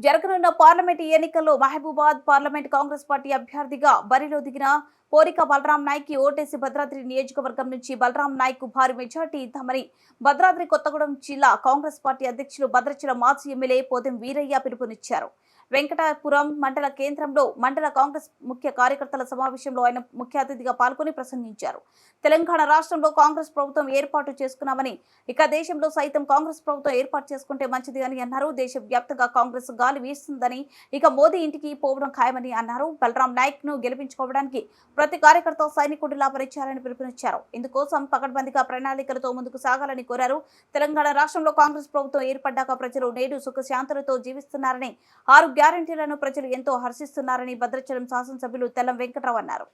జరగనున్న పార్లమెంట్ ఎన్నికల్లో Mahabubabad parliament Congress party అభ్యర్థిగా బరిలో దిగిన పోరిక బలరాం నాయక్ ఓటేసి భద్రాద్రి నియోజకవర్గం నుంచి బలరాం నాయక్ భారీ మెజార్టీ ఇద్దామని భద్రాద్రి కొత్తగూడెం జిల్లా కాంగ్రెస్ పార్టీ అధ్యక్షులు భద్రాచల మాజీ ఎమ్మెల్యే పోదెం వీరయ్య పిలుపునిచ్చారు. వెంకటాపురం మండల కేంద్రంలో మండల కాంగ్రెస్ ముఖ్య కార్యకర్తల సమావేశంలో ఆయన ముఖ్య అతిథిగా పాల్గొని ప్రసంగించారు. తెలంగాణ రాష్ట్రంలో కాంగ్రెస్ ప్రభుత్వం ఏర్పాటు చేసుకున్నామని ఇక దేశంలో సైతం కాంగ్రెస్ ప్రభుత్వం ఏర్పాటు చేసుకుంటే మంచిది అని అన్నారు. దేశవ్యాప్తంగా కాంగ్రెస్ గాలి వీస్తుందని ఇక మోదీ ఇంటికి పోవడం ఖాయమని అన్నారు. బలరాం నాయక్ను గెలిపించుకోవడానికి ప్రతి కార్యకర్త సైనికుడిలా పరిచారని పిలుపునిచ్చారు. ఇందుకోసం పకడ్బందీగా ప్రణాళికలతో ముందుకు సాగాలని కోరారు. తెలంగాణ రాష్ట్రంలో కాంగ్రెస్ ప్రభుత్వం ఏర్పడ్డాక ప్రజలు నేడు సుఖశాంతులతో జీవిస్తున్నారని ఆరు గ్యారంటీలను ప్రజలు ఎంతో హర్షిస్తున్నారని భద్రాచలం శాసనసభ్యులు తెల్లం వెంకట్రావు అన్నారు.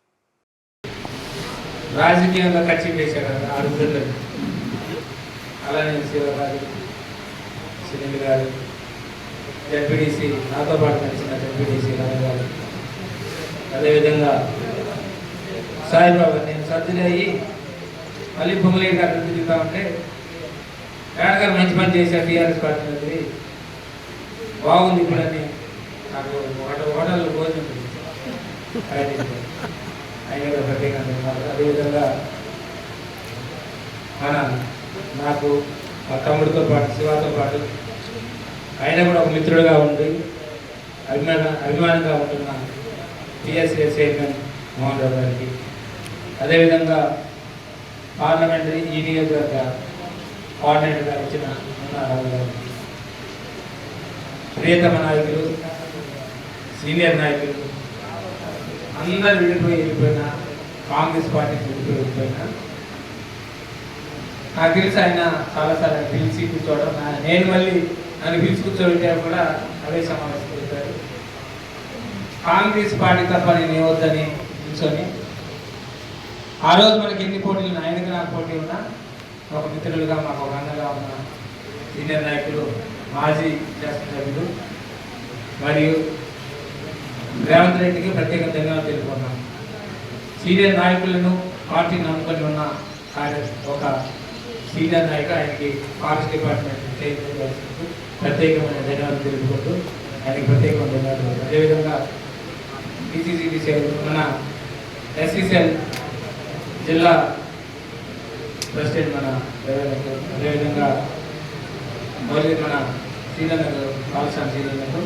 రాజకీయంగా అలానే సునీల్ గారు జడ్పీడీసీ నాతో పాటు నడిచిన జడ్పీడీసీ గారు. అదేవిధంగా సాయిబాబా నేను సర్జరీ అయ్యి మళ్ళీ పొంగలేరు గారు తిరుగుతా ఉంటే మేడం మంచి పని చేశారు టీఆర్ఎస్ పార్టీ మంత్రి బాగుంది ఇప్పుడని నాకు హోటల్ హోటల్లో భోజనం ఆయన కూడా ప్రత్యేకంగా అదేవిధంగా మన నాకు మా తమ్ముడితో పాటు శివాతో పాటు ఆయన కూడా ఒక మిత్రుడుగా ఉండి అభిమాన అభిమానంగా ఉంటున్న టీఎస్ఏ చైర్మన్ మోహన్ రావు గారికి అదేవిధంగా పార్లమెంటరీ ఈ నియోజకవర్గ కోఆర్డినేటర్గా ఇచ్చిన రావు ప్రియతమ నాయకులు సీనియర్ నాయకులు అందరు విడిపోయి వెళ్ళిపోయిన కాంగ్రెస్ పార్టీ విడిపోయి వెళ్ళిపోయిన నాకు తెలిసి ఆయన చాలాసార్లు పిలిచి కూర్చోవడం నేను మళ్ళీ నన్ను పిలిచి కూర్చోబెట్టే కూడా అవే సమావేశం పెట్టారు కాంగ్రెస్ పార్టీ తప్ప నేను వద్దని కూర్చొని ఆ రోజు మనకి ఎన్ని పోటీలు ఉన్నాయి? ఆయనకి నాకు పోటీ ఉన్నా? ఒక మిత్రులుగా మాకు ఒక అన్నగా ఉన్న సీనియర్ నాయకులు మాజీ శాసనసభ్యులు మరియు రేవంత్ రెడ్డికి ప్రత్యేక ధన్యవాదాలు తెలుపుకున్నాను సీనియర్ నాయకులను పార్టీని నమ్ముకొని ఉన్న కార్య ఒక సీనియర్ నాయకు ఆయనకి ఫారెస్ట్ డిపార్ట్మెంట్ ప్రత్యేకమైన ధన్యవాదాలు తెలుపుకుంటూ ఆయనకి ప్రత్యేకమైన ధన్యవాదాలు. అదేవిధంగా పిసిసిబిసి మన ఎస్సీసీఎల్ జిల్లా ప్రెసిడెంట్ మన రేవంత్ రెడ్డి. అదేవిధంగా మళ్ళీ మన శ్రీలంకకు పాలసాని శ్రీలంకకు